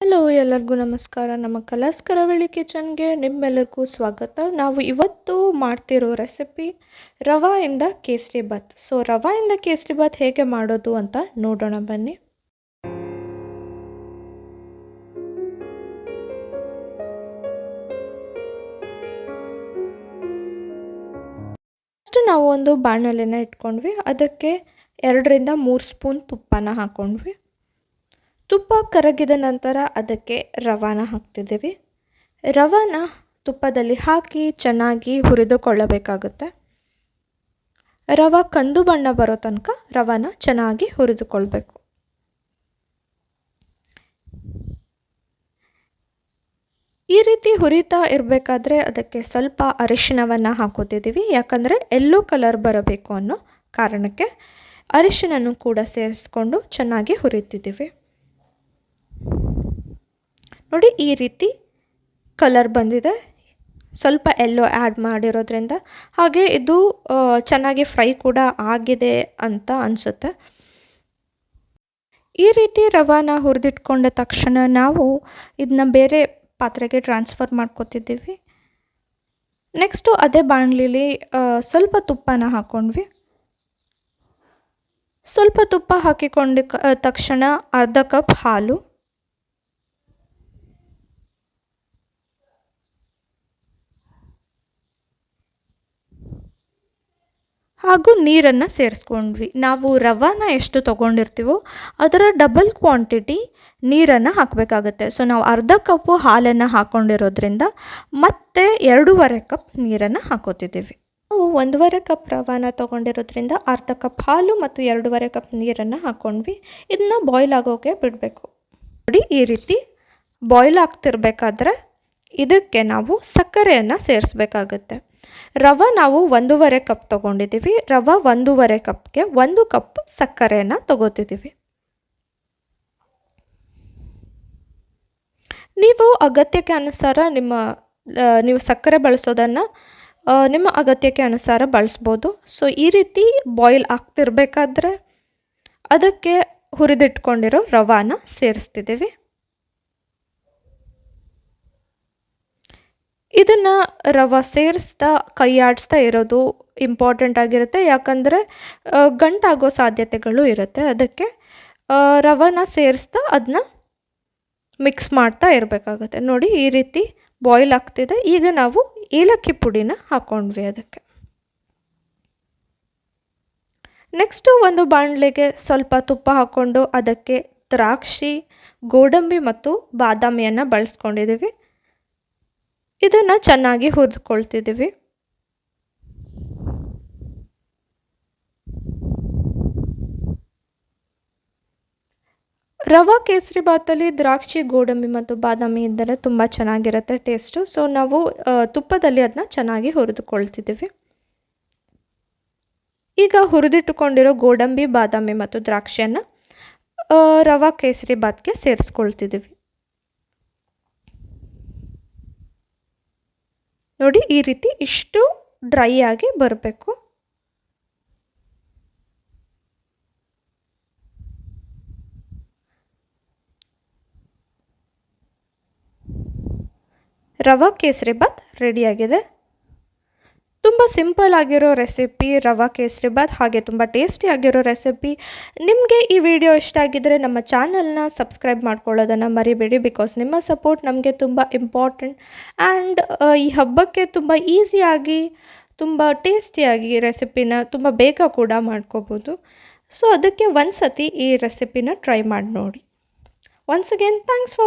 Hello, ಎಲ್ಲರಿಗೂ ನಮಸ್ಕಾರ. ನಮ್ಮ ಕಲಾಸ್ ಕರಾವಳಿ ಕಿಚನ್ಗೆ ನಿಮ್ಮೆಲ್ಲರಿಗೂ ಸ್ವಾಗತ. ನಾವು ಇವತ್ತು ಮಾಡ್ತಿರೋ ರೆಸಿಪಿ ರವಾಯಿಂದ ಕೇಸರಿ ಬಾತ್ ಸೊ ರವಾಯಿಂದ ಕೇಸರಿ ಬಾತ್ ಹೇಗೆ ಮಾಡೋದು ಅಂತ ನೋಡೋಣ ಬನ್ನಿ. ಫಸ್ಟ್ ನಾವು ಒಂದು ಬಾಣಲೆನ ಇಟ್ಕೊಂಡ್ವಿ. ಅದಕ್ಕೆ ಎರಡರಿಂದ ಮೂರು ಸ್ಪೂನ್ ತುಪ್ಪನ ಹಾಕ್ಕೊಂಡ್ವಿ ತುಪ್ಪ ಕರಗಿದ ನಂತರ ಅದಕ್ಕೆ ರವಾನ ಹಾಕ್ತಿದ್ದೀವಿ. ರವಾನ ತುಪ್ಪದಲ್ಲಿ ಹಾಕಿ ಚೆನ್ನಾಗಿ ಹುರಿದುಕೊಳ್ಳಬೇಕಾಗುತ್ತೆ. ರವೆ ಕಂದು ಬಣ್ಣ ಬರೋ ತನಕ ರವಾನ ಚೆನ್ನಾಗಿ ಹುರಿದುಕೊಳ್ಬೇಕು. ಈ ರೀತಿ ಹುರಿತಾ ಇರಬೇಕಾದ್ರೆ ಅದಕ್ಕೆ ಸ್ವಲ್ಪ ಅರಿಶಿಣವನ್ನು ಹಾಕೋತಿದ್ದೀವಿ. ಯಾಕಂದರೆ ಎಲ್ಲೋ ಕಲರ್ ಬರಬೇಕು ಅನ್ನೋ ಕಾರಣಕ್ಕೆ ಅರಿಶಿನನ್ನು ಕೂಡ ಸೇರಿಸ್ಕೊಂಡು ಚೆನ್ನಾಗಿ ಹುರಿತಿದ್ದೀವಿ. ನೋಡಿ ಈ ರೀತಿ ಕಲರ್ ಬಂದಿದೆ. ಸ್ವಲ್ಪ ಎಲ್ಲೋ ಆ್ಯಡ್ ಮಾಡಿರೋದ್ರಿಂದ ಹಾಗೆ ಇದು ಚೆನ್ನಾಗಿ ಫ್ರೈ ಕೂಡ ಆಗಿದೆ ಅಂತ ಅನಿಸುತ್ತೆ. ಈ ರೀತಿ ರವಾನ ಹುರಿದಿಟ್ಕೊಂಡ ತಕ್ಷಣ ನಾವು ಇದನ್ನ ಬೇರೆ ಪಾತ್ರೆಗೆ ಟ್ರಾನ್ಸ್ಫರ್ ಮಾಡ್ಕೋತಿದ್ದೀವಿ. ನೆಕ್ಸ್ಟು ಅದೇ ಬಾಣಲಿಲಿ ಸ್ವಲ್ಪ ತುಪ್ಪನ ಹಾಕ್ಕೊಂಡ್ವಿ ಸ್ವಲ್ಪ ತುಪ್ಪ ಹಾಕಿಕೊಂಡ ತಕ್ಷಣ ಅರ್ಧ ಕಪ್ ಹಾಲು. ಹಾಗೂ ನೀರನ್ನು ಸೇರಿಸ್ಕೊಂಡ್ವಿ. ನಾವು ರವಾನ ಎಷ್ಟು ತೊಗೊಂಡಿರ್ತೀವೋ ಅದರ ಡಬಲ್ ಕ್ವಾಂಟಿಟಿ ನೀರನ್ನು ಹಾಕಬೇಕಾಗತ್ತೆ. ಸೊ ನಾವು ಅರ್ಧ ಕಪ್ಪು ಹಾಲನ್ನು ಹಾಕ್ಕೊಂಡಿರೋದ್ರಿಂದ ಮತ್ತೆ ಎರಡೂವರೆ ಕಪ್ ನೀರನ್ನು ಹಾಕೋತಿದ್ದೀವಿ. ನಾವು ಒಂದೂವರೆ ಕಪ್ ರವಾನ ತೊಗೊಂಡಿರೋದ್ರಿಂದ ಅರ್ಧ ಕಪ್ ಹಾಲು ಮತ್ತು ಎರಡೂವರೆ ಕಪ್ ನೀರನ್ನು ಹಾಕ್ಕೊಂಡ್ವಿ ಇದನ್ನ ಬಾಯ್ಲ್ ಆಗೋಕೆ ಬಿಡಬೇಕು. ನೋಡಿ, ಈ ರೀತಿ ಬಾಯ್ಲ್ ಆಗ್ತಿರ್ಬೇಕಾದ್ರೆ ಇದಕ್ಕೆ ನಾವು ಸಕ್ಕರೆಯನ್ನು ಸೇರಿಸ್ಬೇಕಾಗತ್ತೆ. ರವೆ ನಾವು ಒಂದೂವರೆ ಕಪ್ ತೊಗೊಂಡಿದ್ದೀವಿ. ರವೆ ಒಂದೂವರೆ ಕಪ್ಗೆ ಒಂದು ಕಪ್ ಸಕ್ಕರೆಯನ್ನು ತೊಗೋತಿದ್ದೀವಿ. ನೀವು ಅಗತ್ಯಕ್ಕೆ ಅನುಸಾರ ನಿಮ್ಮ ನೀವು ಸಕ್ಕರೆ ಬಳಸೋದನ್ನು ನಿಮ್ಮ ಅಗತ್ಯಕ್ಕೆ ಅನುಸಾರ ಬಳಸ್ಬೋದು. ಸೊ, ಈ ರೀತಿ ಬಾಯ್ಲ್ ಆಗ್ತಿರ್ಬೇಕಾದ್ರೆ ಅದಕ್ಕೆ ಹುರಿದಿಟ್ಕೊಂಡಿರೋ ರವಾನ ಸೇರಿಸ್ತಿದ್ದೀವಿ. ಇದನ್ನು ರವೆ ಸೇರಿಸ್ತಾ ಕೈ ಆಡಿಸ್ತಾ ಇರೋದು ಇಂಪಾರ್ಟೆಂಟ್ ಆಗಿರುತ್ತೆ. ಯಾಕಂದರೆ ಗಂಟಾಗೋ ಸಾಧ್ಯತೆಗಳು ಇರುತ್ತೆ. ಅದಕ್ಕೆ ರವೆನ ಸೇರಿಸ್ತಾ ಅದನ್ನ ಮಿಕ್ಸ್ ಮಾಡ್ತಾ ಇರಬೇಕಾಗುತ್ತೆ. ನೋಡಿ, ಈ ರೀತಿ ಬಾಯ್ಲ್ ಆಗ್ತಿದೆ. ಈಗ ನಾವು ಏಲಕ್ಕಿ ಪುಡಿನ ಹಾಕ್ಕೊಂಡ್ವಿ ಅದಕ್ಕೆ. ನೆಕ್ಸ್ಟು ಒಂದು ಬಾಣಲೆಗೆ ಸ್ವಲ್ಪ ತುಪ್ಪ ಹಾಕ್ಕೊಂಡು ಅದಕ್ಕೆ ದ್ರಾಕ್ಷಿ, ಗೋಡಂಬಿ ಮತ್ತು ಬಾದಾಮಿಯನ್ನು ಬಳಸ್ಕೊಂಡಿದ್ದೀವಿ ಇದನ್ನು ಚೆನ್ನಾಗಿ ಹುರಿದುಕೊಳ್ತಿದ್ದೀವಿ. ರವಾ ಕೇಸರಿ ಬಾತಲ್ಲಿ ದ್ರಾಕ್ಷಿ, ಗೋಡಂಬಿ ಮತ್ತು ಬಾದಾಮಿ ಇದ್ದರೆ ತುಂಬ ಚೆನ್ನಾಗಿರುತ್ತೆ ಟೇಸ್ಟು. ಸೊ ನಾವು ತುಪ್ಪದಲ್ಲಿ ಅದನ್ನ ಚೆನ್ನಾಗಿ ಹುರಿದುಕೊಳ್ತಿದ್ದೀವಿ. ಈಗ ಹುರಿದಿಟ್ಟುಕೊಂಡಿರೋ ಗೋಡಂಬಿ, ಬಾದಾಮಿ ಮತ್ತು ದ್ರಾಕ್ಷಿಯನ್ನು ರವಾ ಕೇಸರಿ ಬಾತ್ಗೆ ಸೇರಿಸ್ಕೊಳ್ತಿದ್ದೀವಿ. ನೋಡಿ ಈ ರೀತಿ ಇಷ್ಟು ಡ್ರೈ ಆಗಿ ಬರಬೇಕು. ರವಾ ಕೇಸರಿ ಬಾತ್ ರೆಡಿಯಾಗಿದೆ ತುಂಬ ಸಿಂಪಲ್ ಆಗಿರೋ ರೆಸಿಪಿ, ರವಾ ಕೇಸರಿ ಬಾತ್ ಹಾಗೆ ತುಂಬ ಟೇಸ್ಟಿ ಆಗಿರೋ ರೆಸಿಪಿ. ನಿಮಗೆ ಈ ವಿಡಿಯೋ ಇಷ್ಟ ಆಗಿದ್ದರೆ ನಮ್ಮ ಚಾನಲ್ನ ಸಬ್ಸ್ಕ್ರೈಬ್ ಮಾಡ್ಕೊಳ್ಳೋದನ್ನು ಮರಿಬೇಡಿ ಬಿಕಾಸ್ ನಿಮ್ಮ ಸಪೋರ್ಟ್ ನಮಗೆ ತುಂಬ ಇಂಪಾರ್ಟೆಂಟ್ ಆ್ಯಂಡ್ ಈ ಹಬ್ಬಕ್ಕೆ ತುಂಬ ಈಸಿಯಾಗಿ ತುಂಬ ಟೇಸ್ಟಿಯಾಗಿ ರೆಸಿಪಿನ ತುಂಬ ಬೇಗ ಕೂಡ ಮಾಡ್ಕೋಬೋದು. ಸೊ ಅದಕ್ಕೆ ಒಂದು ಸತಿ ಈ ರೆಸಿಪಿನ ಟ್ರೈ ಮಾಡಿ ನೋಡಿ. Once again thanks for